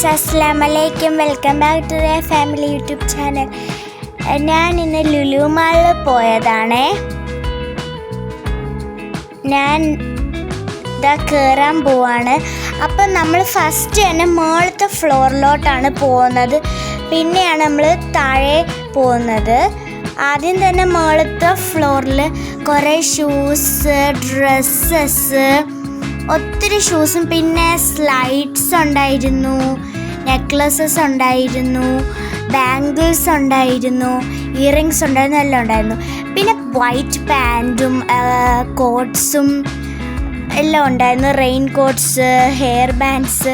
Friends അസ്സാം വലൈക്കും welcome back to the family YouTube channel. ഞാൻ ഇന്ന് ലുലു മാളിൽ പോയതാണേ. ഞാൻ ഇതാ കയറാൻ പോവാണ്. അപ്പം നമ്മൾ ഫസ്റ്റ് തന്നെ മുകളിലത്തെ ഫ്ലോറിലോട്ടാണ് പോകുന്നത്. പിന്നെയാണ് നമ്മൾ താഴെ പോകുന്നത്. ആദ്യം തന്നെ മുകളിലത്തെ ഫ്ലോറിൽ കുറേ ഷൂസ് ഡ്രസ്സസ് ഒത്തിരി ഷൂസും. പിന്നെ സ്ലൈഡ്സ് ഉണ്ടായിരുന്നു നെക്ലസസ് ഉണ്ടായിരുന്നു ബാംഗിൾസ് ഉണ്ടായിരുന്നു ഇയറിങ്സ് ഉണ്ടായിരുന്നു എല്ലാം ഉണ്ടായിരുന്നു. പിന്നെ വൈറ്റ് പാന്റും കോട്ട്സും എല്ലാം ഉണ്ടായിരുന്നു. റെയിൻ കോട്ട്സ് ഹെയർ ബാൻഡ്സ്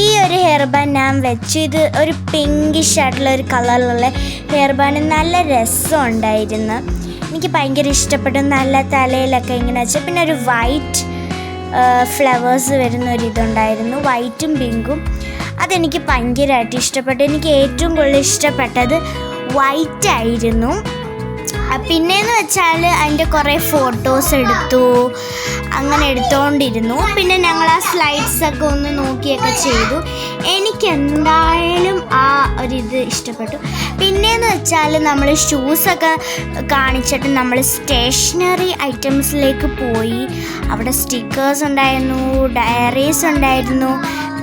ഈ ഒരു ഹെയർ ബാൻഡ് ഞാൻ വെച്ച് ഇത് ഒരു പിങ്കിഷ് ആയിട്ടുള്ള ഒരു കളറിലുള്ള ഹെയർ ബാൻഡ് നല്ല രസമുണ്ടായിരുന്നു. എനിക്ക് ഭയങ്കര ഇഷ്ടപ്പെട്ടു. നല്ല തലയിലൊക്കെ ഇങ്ങനെ വെച്ച്. പിന്നെ ഒരു വൈറ്റ് ഫ്ലവേഴ്സ് വരുന്ന ഒരു ഇതുണ്ടായിരുന്നു വൈറ്റും പിങ്കും. അതെനിക്ക് ഭയങ്കരമായിട്ട് ഇഷ്ടപ്പെട്ടു. എനിക്ക് ഏറ്റവും കൂടുതൽ ഇഷ്ടപ്പെട്ടത് വൈറ്റ് ആയിരുന്നു. ആ, പിന്നെന്ന് വെച്ചാൽ അതിന്റെ കുറേ ഫോട്ടോസ് എടുത്തു. അങ്ങനെ എടുത്തുകൊണ്ടിരുന്നു പിന്നെ ഞങ്ങൾ ആ സ്ലൈഡ്സ് ഒക്കെ ഒന്ന് നോക്കിയൊക്കെ ചെയ്തു. എനിക്ക് എന്തായാലും ആ ഒരിത് ഇഷ്ടപ്പെട്ടു. പിന്നെയെന്ന് വെച്ചാൽ നമ്മൾ ഷൂസൊക്കെ കാണിച്ചിട്ട് നമ്മൾ സ്റ്റേഷനറി ഐറ്റംസിലേക്ക് പോയി. അവിടെ സ്റ്റിക്കേഴ്സ് ഉണ്ടായിരുന്നു ഡയറീസ് ഉണ്ടായിരുന്നു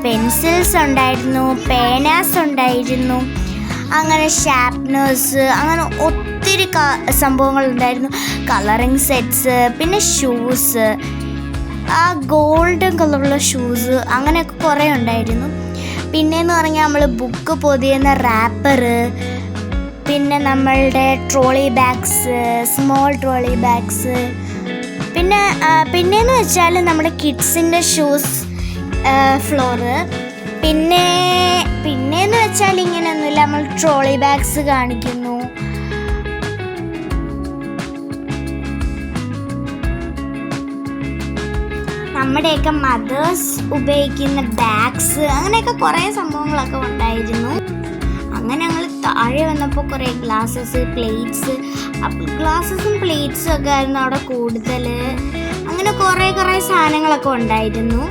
പെൻസിൽസ് ഉണ്ടായിരുന്നു പേനാസ് ഉണ്ടായിരുന്നു. അങ്ങനെ ഷാർപ്നേഴ്സ് അങ്ങനെ ഒത്തിരി സംഭവങ്ങളുണ്ടായിരുന്നു. കളറിങ് സെറ്റ്സ് പിന്നെ ഷൂസ് ആ ഗോൾഡൻ കളറുള്ള ഷൂസ് അങ്ങനെയൊക്കെ കുറേ ഉണ്ടായിരുന്നു. പിന്നെയെന്ന് പറഞ്ഞാൽ നമ്മൾ ബുക്ക് പൊതിയുന്ന റാപ്പറ് പിന്നെ നമ്മളുടെ trolley bags small trolley bags പിന്നെ പിന്നെയെന്ന് വെച്ചാൽ നമ്മുടെ കിഡ്സിന്റെ ഷൂസ് ഫ്ലോറ് വെച്ചാൽ ഇങ്ങനെയൊന്നുമില്ല നമ്മൾ ട്രോളി ബാഗ്സ് കാണിക്കുന്നു. നമ്മുടെയൊക്കെ മദേഴ്സ് ഉപയോഗിക്കുന്ന ബാഗ്സ് അങ്ങനെയൊക്കെ കുറേ സംഭവങ്ങളൊക്കെ ഉണ്ടായിരുന്നു. അങ്ങനെ ഞങ്ങൾ താഴെ വന്നപ്പോൾ കുറേ ഗ്ലാസസ് പ്ലേറ്റ്സ് ഗ്ലാസസും പ്ലേറ്റ്സും ഒക്കെ ആയിരുന്നു അവിടെ കൂടുതൽ അങ്ങനെ കുറേ കുറേ സാധനങ്ങളൊക്കെ ഉണ്ടായിരുന്നു.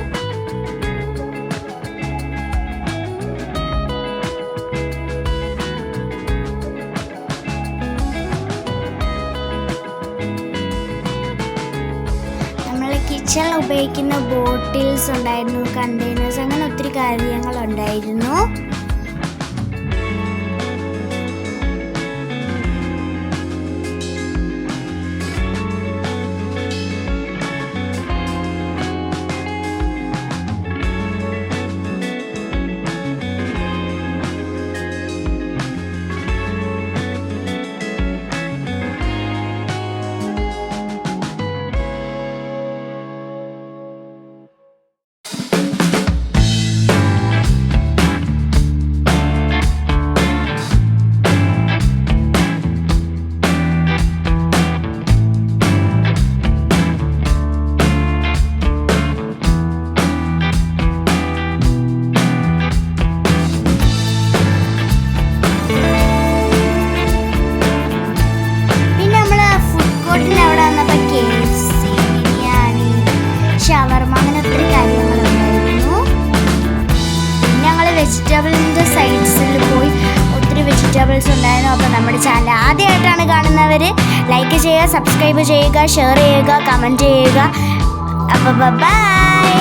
കിച്ചണിൽ ഉപയോഗിക്കുന്ന ബോട്ടിൽസ് ഉണ്ടായിരുന്നു കണ്ടെയ്നേഴ്സ് അങ്ങനെ ഒത്തിരി കാര്യങ്ങൾ വെജിറ്റബിളിന്റെ സൈഡ്സിൽ പോയി ഒത്തിരി വെജിറ്റബിൾസ് ഉണ്ടായിരുന്നു. അപ്പോൾ നമ്മുടെ ചാനൽ ആദ്യമായിട്ടാണ് കാണുന്നവർ ലൈക്ക് ചെയ്യുക സബ്സ്ക്രൈബ് ചെയ്യുക ഷെയർ ചെയ്യുക കമന്റ് ചെയ്യുക. അപ്പോൾ ബൈ